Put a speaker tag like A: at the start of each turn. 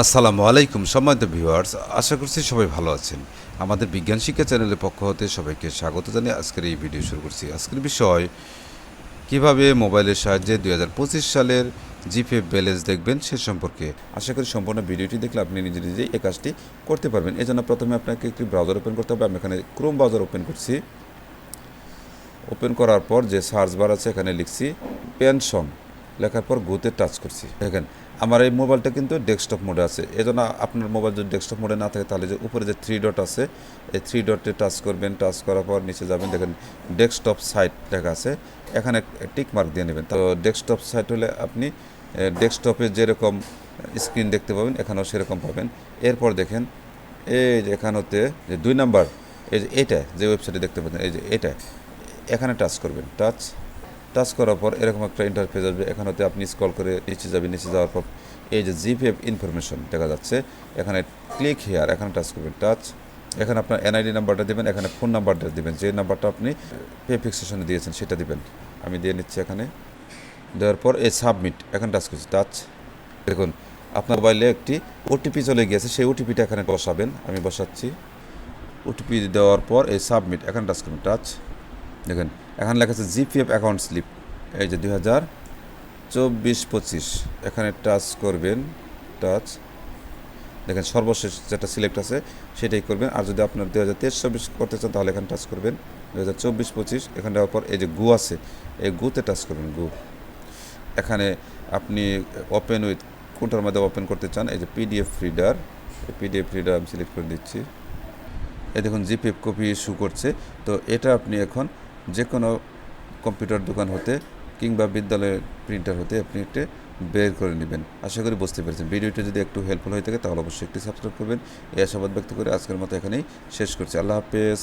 A: আসসালামু আলাইকুম, সম্মানিত ভিউয়ার্স, আশা করছি সবাই ভালো আছেন। আমাদের বিজ্ঞান শিক্ষা চ্যানেলের পক্ষ হতে সবাইকে স্বাগত জানিয়ে আজকের এই ভিডিও শুরু করছি। আজকের বিষয়, কীভাবে মোবাইলের সাহায্যে দুই হাজার পঁচিশ সালের জিপে ব্যালেন্স দেখবেন সে সম্পর্কে। আশা করি সম্পূর্ণ ভিডিওটি দেখলে আপনি নিজে নিজেই এই কাজটি করতে পারবেন। এজন্য প্রথমে আপনাকে একটি ব্রাউজার ওপেন করতে হবে। আমি এখানে ক্রোম ব্রাউজার ওপেন করছি। ওপেন করার পর যে সার্চ বার আছে, এখানে লিখছি পেনশন লেখার পর গোতে টাচ করছি। দেখেন, আমার এই মোবাইলটা কিন্তু ডেস্কটপ মোডে আছে। এজন্য আপনার মোবাইল যদি ডেস্কটপ মোডে না থাকে, তাহলে যে উপরে যে থ্রি ডট আছে, এই থ্রি ডটে টাচ করবেন টাচ করার পর নিচে যাবেন। দেখেন ডেস্কটপ সাইট লেখা আছে। এখানে টিক মার্ক দিয়ে নেবেন। তো ডেস্কটপ সাইট হলে আপনি ডেস্কটপে যেরকম স্ক্রিন দেখতে পাবেন, এখানেও সেরকম পাবেন। এরপর দেখেন, এই যে এখানেতে যে দুই নাম্বার এই যে এটা, যে ওয়েবসাইটে দেখতে পাচ্ছেন, এই যে এটা, এখানে টাচ করবেন। টাচ টাচ করার পর এরকম একটা ইন্টারফেস আসবে। এখানেতে আপনি স্ক্রল করে নিচে যাবেন, নিচে যাওয়ার পর এই যে জিপিএফ ইনফরমেশন দেখা যাচ্ছে, এখানে ক্লিক হেয়ার এখানে টাচ করবেন টাচ এখানে আপনার এনআইডি নাম্বারটা দেবেন, এখানে ফোন নাম্বারটা দেবেন। যে নাম্বারটা আপনি পে ফিক্সেশনে দিয়েছেন সেটা দেবেন। আমি দিয়ে নিচ্ছি এখানে। দেওয়ার পর এই সাবমিট এখানে টাচ করছি টাচ দেখুন, আপনার মোবাইলে একটি ওটিপি চলে গিয়েছে, সেই ওটিপিটা এখানে বসাবেন। আমি বসাচ্ছি। ওটিপি দেওয়ার পর এই সাবমিট এখানে টাচ করুন টাচ দেখেন, এখানে লেখা আছে জিপিএফ অ্যাকাউন্ট স্লিপ এই যে দুই হাজার চব্বিশ পঁচিশ। এখানে টাচ করবেন টাচ দেখেন সর্বশেষ যেটা সিলেক্ট আছে, সেটাই করবেন। আর যদি আপনার দুই হাজার তেইশ, চব্বিশ করতে চান, তাহলে এখানে টাচ করবেন। দুই হাজার চব্বিশ পঁচিশ, এখানে দেওয়ার পর এই যে গু আছে, এই গুতে টাচ করবেন, গু। এখানে আপনি ওপেন উইথ কোনটার মধ্যে ওপেন করতে চান, এই যে পিডিএফ রিডার এই পিডিএফ রিডার আমি সিলেক্ট করে দিচ্ছি। এই দেখুন, জিপিএফ কপি ইস্যু করছে। তো এটা আপনি এখন যে কোনো কম্পিউটার দোকান হতে কিংবা বিদ্যালয়ের প্রিন্টার হতে আপনি একটি বের করে নেবেন। আশা করি বুঝতে পেরেছেন। ভিডিওটি যদি একটু হেল্পফুল হয়ে থাকে, তাহলে অবশ্যই একটি সাবস্ক্রাইব করবেন। এই আশাবাদ ব্যক্ত করে আজকের মতো এখানেই শেষ করছি। আল্লাহ হাফেজ।